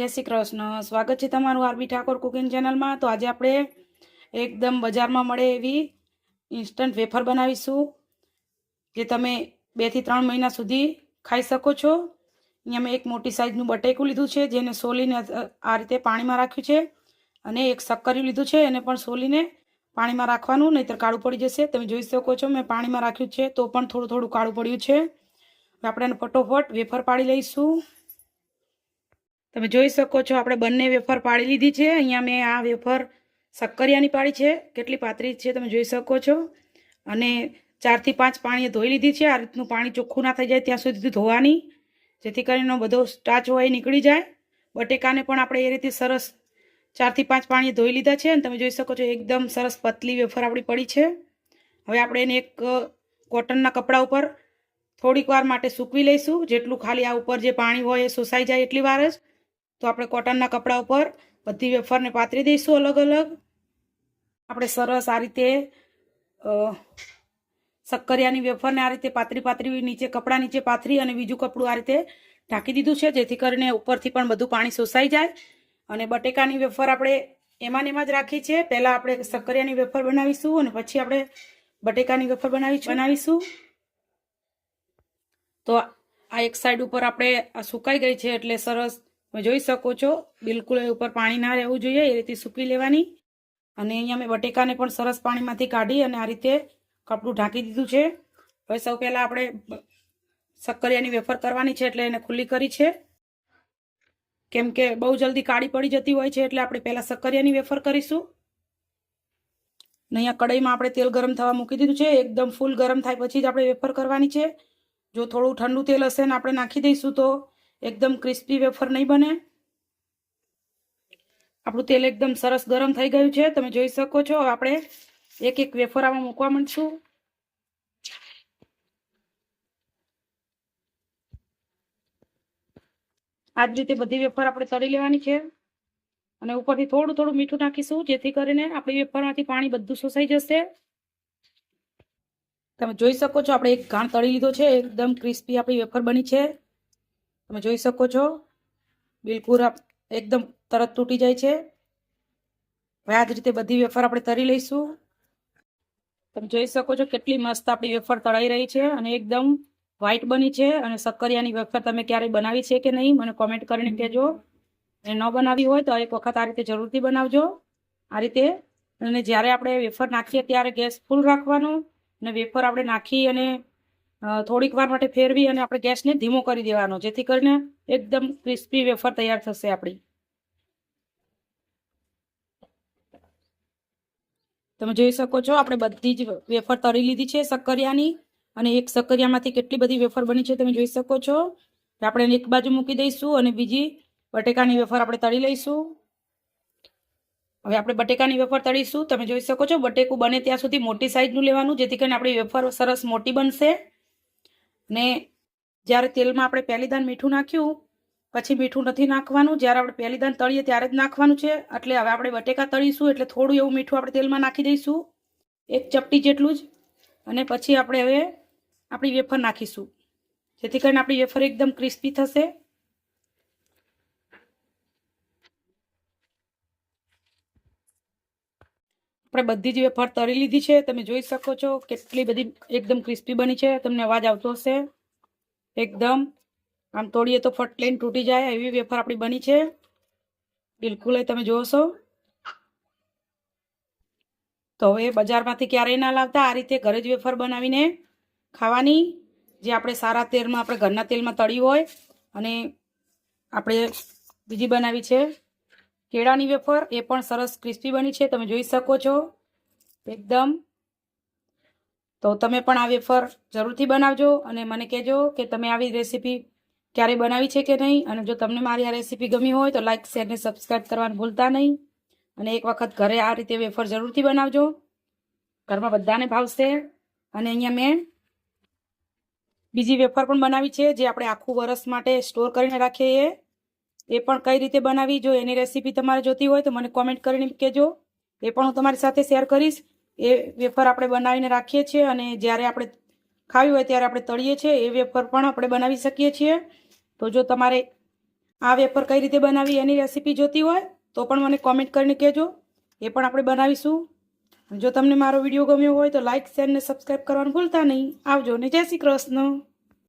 જય શ્રી કૃષ્ણ. સ્વાગત છે તમારું આરબી ઠાકોર કુકિંગ ચેનલમાં. તો આજે આપણે એકદમ બજારમાં મળે એવી ઇન્સ્ટન્ટ વેફર બનાવીશું જે તમે બેથી ત્રણ મહિના સુધી ખાઈ શકો છો. અહીંયા મેં એક મોટી સાઇઝનું બટેકું લીધું છે, જેને સોલીને આ રીતે પાણીમાં રાખ્યું છે. અને એક શક્કરિયું લીધું છે, એને પણ સોલીને પાણીમાં રાખવાનું, નહીંતર કાળું પડી જશે. તમે જોઈ શકો છો, મેં પાણીમાં રાખ્યું છે, તો પણ થોડું થોડું કાળું પડ્યું છે. આપણે એને ફટોફટ વેફર પાડી લઈશું. તમે જોઈ શકો છો, આપણે બંને વેફર પાડી લીધી છે. અહીંયા મેં આ વેફર શક્કરિયાની પાડી છે. કેટલી પાતળી છે તમે જોઈ શકો છો. અને ચારથી પાંચ પાણીએ ધોઈ લીધી છે. આ રીતનું પાણી ચોખ્ખું ના થઈ જાય ત્યાં સુધી ધોવાની. જેથી કરીને બધો સ્ટાચ હોય એ નીકળી જાય. બટેકાને પણ આપણે એ રીતે સરસ ચારથી પાંચ પાણીએ ધોઈ લીધા છે. અને તમે જોઈ શકો છો, એકદમ સરસ પતલી વેફર આપણી પડી છે. હવે આપણે એને એક કોટનના કપડા ઉપર થોડીક વાર માટે સૂકવી લઈશું. જેટલું ખાલી આ ઉપર જે પાણી હોય એ શોષાઈ જાય એટલી વાર જ. તો આપણે કોટનના કપડા ઉપર બધી વેફરને પાથરી દઈશું અલગ અલગ. આપણે સરસ આ રીતે શક્કરિયાની વેફરને આ રીતે પાતરી પાતરી નીચે કપડા નીચે પાથરી અને બીજું કપડું આ રીતે ઢાંકી દીધું છે, જેથી કરીને ઉપરથી પણ બધું પાણી શોષાઈ જાય. અને બટેકાની વેફર આપણે એમાં એમાં જ રાખી છે. પહેલાં આપણે શક્કરિયાની વેફર બનાવીશું અને પછી આપણે બટેકાની વેફર બનાવી બનાવીશું. તો આ એક સાઈડ ઉપર આપણે સુકાઈ ગઈ છે એટલે સરસ તમે જોઈ શકો છો, બિલકુલ એ ઉપર પાણી ના રહેવું જોઈએ, એ રીતે સૂકી લેવાની. અને અહીંયા મેં બટેકાને પણ સરસ પાણીમાંથી કાઢી અને આ રીતે કપડું ઢાંકી દીધું છે. હવે સૌ પહેલાં આપણે સક્કરિયાની વેફર કરવાની છે એટલે એને ખુલ્લી કરી છે. કેમ કે બહુ જલ્દી કાળી પડી જતી હોય છે એટલે આપણે પહેલાં શક્કરિયાની વેફર કરીશું. ને અહીંયા કડાઈમાં આપણે તેલ ગરમ થવા મૂકી દીધું છે, એકદમ ફૂલ ગરમ થાય પછી જ આપણે વેફર કરવાની છે. જો થોડું ઠંડુ તેલ હશે ને આપણે નાખી દઈશું તો એકદમ ક્રિસ્પી વેફર નહીં બને. આપણું તેલ એકદમ સરસ ગરમ થઈ ગયું છે. તમે જોઈ શકો છો, આપણે એક એક વેફર આમાં મૂકવા માંડશું. આ જ રીતે બધી વેફર આપણે તળી લેવાની છે. અને ઉપરથી થોડું થોડું મીઠું નાખીશું, જેથી કરીને આપણી વેફરમાંથી પાણી બધું શોષાઈ જશે. તમે જોઈ શકો છો, આપણે એક ઘાણ તળી લીધો છે. એકદમ ક્રિસ્પી આપણી વેફર બની છે. તમે જોઈ શકો છો. બિલકુલ એકદમ તરત તૂટી જાય છે. હવે આ જ રીતે બધી વેફર આપણે તરી લઈશું. તમે જોઈ શકો છો કેટલી મસ્ત આપણી વેફર તળાઈ રહી છે અને એકદમ વ્હાઈટ બની છે અને શક્કરિયાની વેફર તમે ક્યારેય બનાવી છે કે નહીં મને કોમેન્ટ કરીને કહેજો. અને ન બનાવી હોય તો એક વખત આ રીતે જરૂરથી બનાવજો. આ રીતે અને જ્યારે આપણે વેફર નાખીએ ત્યારે ગેસ ફૂલ રાખવાનો અને વેફર આપણે નાખી અને થોડીક વાર માટે ફેરવી અને આપણે ગેસને ધીમો કરી દેવાનો, જેથી કરીને એકદમ ક્રિસ્પી વેફર તૈયાર થશે આપણી. તમે જોઈ શકો છો, આપણે બધી જ વેફર તળી લીધી છે સક્કરિયાની, અને એક સક્કરિયામાંથી કેટલી બધી વેફર બની છે તમે જોઈ શકો છો. આપણે એક બાજુ મૂકી દઈશું અને બીજી બટેકાની વેફર આપણે તળી લઈશું. હવે આપણે બટેકાની વેફર તળીશું. તમે જોઈ શકો છો, બટેકું બને ત્યાં સુધી મોટી સાઈઝનું લેવાનું, જેથી કરીને આપણી વેફર સરસ મોટી બનશે. ને જ્યારે તેલમાં આપણે પહેલી દાન મીઠું નાખ્યું, પછી મીઠું નથી નાખવાનું, જ્યારે આપણે પહેલી દાન તળીએ ત્યારે જ નાખવાનું છે. એટલે હવે આપણે બટેકા તળીશું, એટલે થોડું એવું મીઠું આપણે તેલમાં નાખી દઈશું, એક ચપટી જેટલું જ. અને પછી આપણે હવે આપણી વેફર નાખીશું. જેથી કરીને આપણી વેફર એકદમ ક્રિસ્પી થશે. આપણે બધી જ વેફર તળી લીધી છે. તમે જોઈ શકો છો કેટલી બધી એકદમ ક્રિસ્પી બની છે. તમને અવાજ આવતો હશે. એકદમ. આમ તોડીએ તો ફટ લઈને તૂટી જાય એવી વેફર આપણી બની છે. બિલકુલ તમે જોશો. તો હવે બજારમાંથી ક્યારેય ના લાવતા. આ રીતે ઘરે જ વેફર બનાવીને ખાવાની. જે આપણે સારા તેલમાં, આપણે ઘરના તેલમાં તળી હોય. અને આપણે બીજી બનાવી છે. કેળાની વેફર એ પણ સરસ ક્રિસ્પી બની છે, તમે જોઈ શકો છો. એકદમ. તો તમે પણ આ વેફર જરૂરથી બનાવજો અને મને કહેજો કે તમે આવી રેસીપી ક્યારે બનાવી છે કે નહીં. અને જો તમને મારી આ રેસીપી ગમી હોય તો લાઇક શેર ને સબસ્ક્રાઈબ કરવાનું ભૂલતા નહીં. અને એક વખત ઘરે આ રીતે વેફર જરૂરથી બનાવજો. ઘરમાં બધાને ભાવશે. અને અહીંયા મેં બીજી વેફર પણ બનાવી છે, જે આપણે આખું વરસ માટે સ્ટોર કરીને રાખીએ. એ પણ કઈ રીતે બનાવી? જો એની રેસીપી તમારે જોતી હોય તો મને કોમેન્ટ કરીને કહેજો. એ પણ હું તમારી સાથે શેર કરીશ. એ વેફર આપણે બનાવીને રાખીએ છીએ અને જ્યારે આપણે ખાવી હોય ત્યારે આપણે તળીએ છીએ. એ વેફર પણ આપણે બનાવી શકીએ છીએ. તો જો તમારે આ વેફર કઈ રીતે બનાવી એની રેસીપી જોતી હોય તો પણ મને કોમેન્ટ કરીને કહેજો. એ પણ આપણે બનાવીશું. જો તમને મારો વીડિયો ગમ્યો હોય તો લાઇક શેર ને સબસ્ક્રાઈબ કરવાનું ભૂલતા નહીં. આવજો ને જય શ્રી કૃષ્ણ.